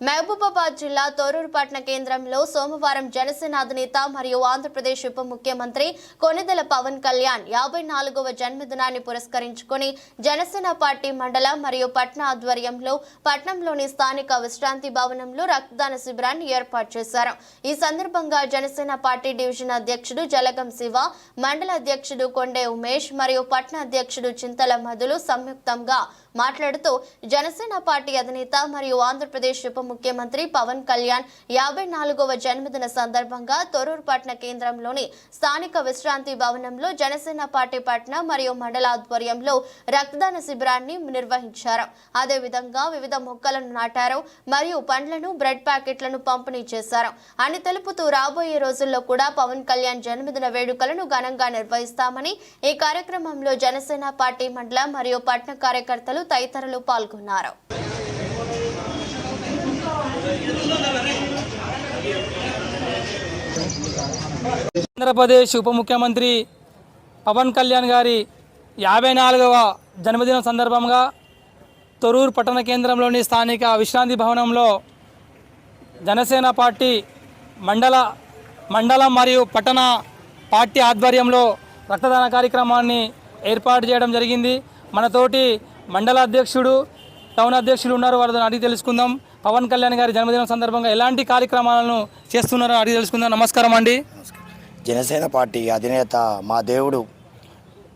మహబూబాబాద్ జిల్లా తొర్రూరు పట్టణ కేంద్రంలో సోమవారం జనసేన అధినేత మరియు ఆంధ్రప్రదేశ్ ఉప ముఖ్యమంత్రి కొనిదెల పవన్ కళ్యాణ్ యాభై నాలుగవ జన్మదినాన్ని పురస్కరించుకొని జనసేన పార్టీ మండల మరియు పట్న ఆధ్వర్యంలో పట్నంలోని స్థానిక విశ్రాంతి భవనంలో రక్తదాన శిబిరాన్ని ఏర్పాటు చేశారు. ఈ సందర్భంగా జనసేన పార్టీ డివిజన్ అధ్యక్షుడు జలగం శివ మండల అధ్యక్షుడు కొండే ఉమేష్ మరియు పట్న అధ్యక్షుడు చింతల మధులు సంయుక్తంగా మాట్లాడుతూ జనసేన పార్టీ అధినేత మరియు ఆంధ్రప్రదేశ్ ఉప ముఖ్యమంత్రి పవన్ కళ్యాణ్ యాభై నాలుగవ జన్మదిన సందర్భంగా తొరూరు పట్న కేంద్రంలోని స్థానిక విశ్రాంతి భవనంలో జనసేన పార్టీ పట్న మరియు మండల ఆధ్వర్యంలో రక్తదాన శిబిరాన్ని నిర్వహించారు. అదేవిధంగా వివిధ మొక్కలను నాటారు మరియు పండ్లను బ్రెడ్ ప్యాకెట్లను పంపిణీ చేశారు. అని తెలుపుతూ రాబోయే రోజుల్లో కూడా పవన్ కళ్యాణ్ జన్మదిన వేడుకలను ఘనంగా నిర్వహిస్తామని ఈ కార్యక్రమంలో జనసేన పార్టీ మండల మరియు పట్న కార్యకర్తలు తదితరులు పాల్గొన్నారు. ఆంధ్రప్రదేశ్ ఉప ముఖ్యమంత్రి పవన్ కళ్యాణ్ గారి యాభై నాలుగవ జన్మదినం సందర్భంగా తొరూరు పట్టణ కేంద్రంలోని స్థానిక విశ్రాంతి భవనంలో జనసేన పార్టీ మండల మండలం మరియు పట్టణ పార్టీ ఆధ్వర్యంలో రక్తదాన కార్యక్రమాన్ని ఏర్పాటు చేయడం జరిగింది. మనతోటి మండల అధ్యక్షుడు టౌన్ అధ్యక్షులు ఉన్నారు వాళ్ళని అడిగి తెలుసుకుందాం. పవన్ కళ్యాణ్ గారి జన్మదినం సందర్భంగా ఎలాంటి కార్యక్రమాలను చేస్తున్నారో అడిగి తెలుసుకుందాం. నమస్కారం అండి. జనసేన పార్టీ అధినేత మా దేవుడు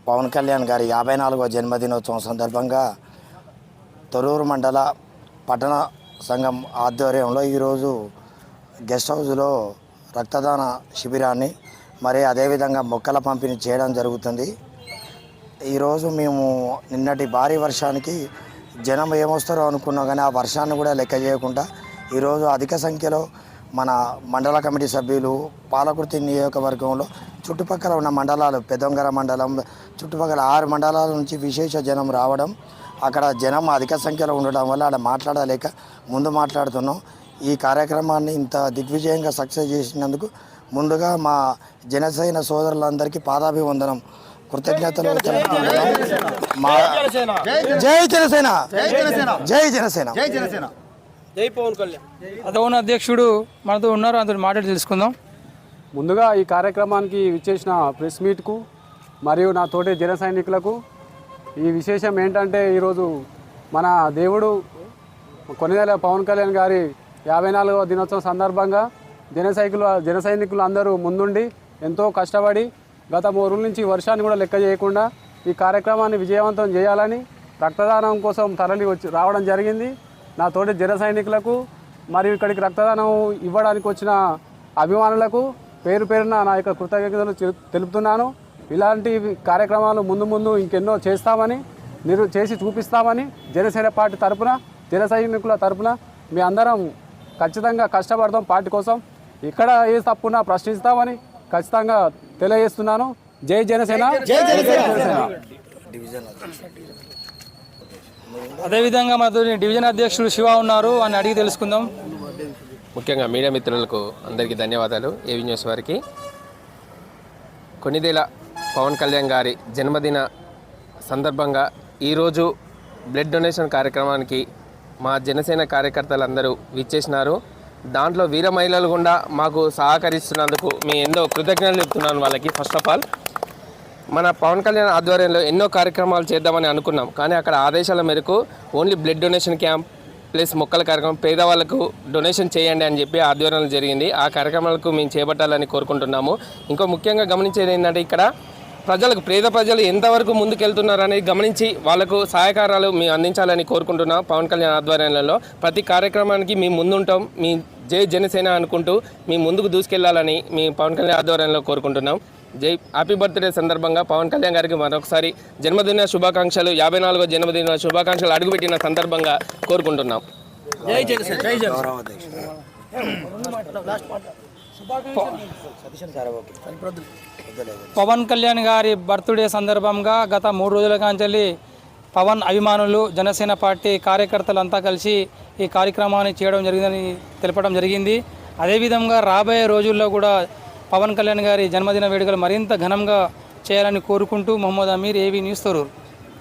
పవన్ కళ్యాణ్ గారి యాభై నాలుగవ జన్మదినోత్సవం సందర్భంగా తొరూరు మండల పట్టణ సంఘం ఆధ్వర్యంలో ఈరోజు గెస్ట్ హౌస్లో రక్తదాన శిబిరాన్ని మరి అదేవిధంగా మొక్కల పంపిణీ చేయడం జరుగుతుంది. ఈరోజు మేము నిన్నటి భారీ వర్షానికి జనం ఏమొస్తారో అనుకున్నాం కానీ ఆ వర్షాన్ని కూడా లెక్క చేయకుండా ఈరోజు అధిక సంఖ్యలో మన మండల కమిటీ సభ్యులు పాలకుర్తి నియోజకవర్గంలో చుట్టుపక్కల ఉన్న మండలాలు పెదొంగర మండలం చుట్టుపక్కల ఆరు మండలాల నుంచి విశేష జనం రావడం అక్కడ జనం అధిక సంఖ్యలో ఉండడం వల్ల అక్కడ మాట్లాడలేక ముందు మాట్లాడుతున్నాం. ఈ కార్యక్రమాన్ని ఇంత దిగ్విజయంగా సక్సెస్ చేసినందుకు ముందుగా మా జనసేన సోదరులందరికీ పాదాభివందనం. కృతజ్ఞతలు తెలుపుకుంటున్నాం. మా జై జనసేన. జై జనసేన. అదోన అధ్యక్షుడు మనతో ఉన్నారు అందులో మాట్లాడి తెలుసుకుందాం. ముందుగా ఈ కార్యక్రమానికి విచ్చేసిన ప్రెస్ మీట్కు మరియు నా తోటి జన సైనికులకు ఈ విశేషం ఏంటంటే ఈరోజు మన దేవుడు కొన్నిదల పవన్ కళ్యాణ్ గారి యాభై నాలుగవ దినోత్సవం సందర్భంగా జన సైకులు జన సైనికులు అందరూ ముందుండి ఎంతో కష్టపడి గత మూడు రోజుల నుంచి వర్షాన్ని కూడా లెక్క చేయకుండా ఈ కార్యక్రమాన్ని విజయవంతం చేయాలని రక్తదానం కోసం తరలి వచ్చి రావడం జరిగింది. నా తోటి జన సైనికులకు మరియు ఇక్కడికి రక్తదానం ఇవ్వడానికి వచ్చిన అభిమానులకు పేరు పేరున నా యొక్క కృతజ్ఞతలు తెలుపుతున్నాను. ఇలాంటి కార్యక్రమాలు ముందు ముందు ఇంకెన్నో చేస్తామని నిరు చేసి చూపిస్తామని జనసేన పార్టీ తరపున జన సైనికుల తరపున మీ అందరం ఖచ్చితంగా కష్టపడతాం పార్టీ కోసం. ఇక్కడ ఏ తప్పున ప్రశ్నిస్తామని ఖచ్చితంగా తెలియజేస్తున్నాను. జై జనసేన. జై జనసేన. అదేవిధంగా మనతో డివిజన్ అధ్యక్షుడు శివ ఉన్నారు అని అడిగి తెలుసుకుందాం. ముఖ్యంగా మీడియా మిత్రులకు అందరికీ ధన్యవాదాలు. ఏవి న్యూస్ వారికి? కొన్నిదేల పవన్ కళ్యాణ్ గారి జన్మదిన సందర్భంగా ఈరోజు బ్లడ్ డొనేషన్ కార్యక్రమానికి మా జనసేన కార్యకర్తలందరూ విచ్చేసినారు. దాంట్లో వీర మహిళలు గుండా మాకు సహకరిస్తున్నందుకు మీ ఎంతో కృతజ్ఞతలు చెప్తున్నాను వాళ్ళకి. ఫస్ట్ ఆఫ్ ఆల్ మన పవన్ కళ్యాణ్ ఆధ్వర్యంలో ఎన్నో కార్యక్రమాలు చేద్దామని అనుకున్నాం. కానీ అక్కడ ఆదేశాల మేరకు only blood donation camp plus మొక్కల కార్యక్రమం పేదవాళ్ళకు డొనేషన్ చేయండి అని చెప్పి ఆధ్వర్యంలో జరిగింది. ఆ కార్యక్రమాలకు మేము చేపట్టాలని కోరుకుంటున్నాము. ఇంకో ముఖ్యంగా గమనించేది ఏంటంటే ఇక్కడ ప్రజలకు పేద ప్రజలు ఎంతవరకు ముందుకెళ్తున్నారు అనేది గమనించి వాళ్ళకు సహాయకారాలు మేము అందించాలని కోరుకుంటున్నాం పవన్ కళ్యాణ్ ఆధ్వర్యంలో. ప్రతి కార్యక్రమానికి మేము ముందుంటాం. మీ జై జనసేన అనుకుంటూ మీ ముందుకు దూసుకెళ్ళాలని మీ పవన్ కళ్యాణ్ ఆధ్వర్యంలో కోరుకుంటున్నాం జై హ్యాపీ బర్త్డే సందర్భంగా పవన్ కళ్యాణ్ గారికి మరొకసారి జన్మదిన శుభాకాంక్షలు యాభై నాలుగో జన్మదిన శుభాకాంక్షలు అడుగుపెట్టిన సందర్భంగా కోరుకుంటున్నాం గౌరవ అధ్యక్షుడు. పవన్ కళ్యాణ్ గారి బర్త్డే సందర్భంగా గత మూడు రోజుల కాంచెల్లి పవన్ అభిమానులు జనసేన పార్టీ కార్యకర్తలంతా కలిసి ఈ కార్యక్రమాన్ని చేయడం జరిగిందని తెలపడం జరిగింది. అదేవిధంగా రాబోయే రోజుల్లో కూడా పవన్ కళ్యాణ్ గారి జన్మదిన వేడుకలు మరింత ఘనంగా చేయాలని కోరుకుంటూ మహమ్మద్ అమీర్ ఏవి న్యూస్ తొరూరు.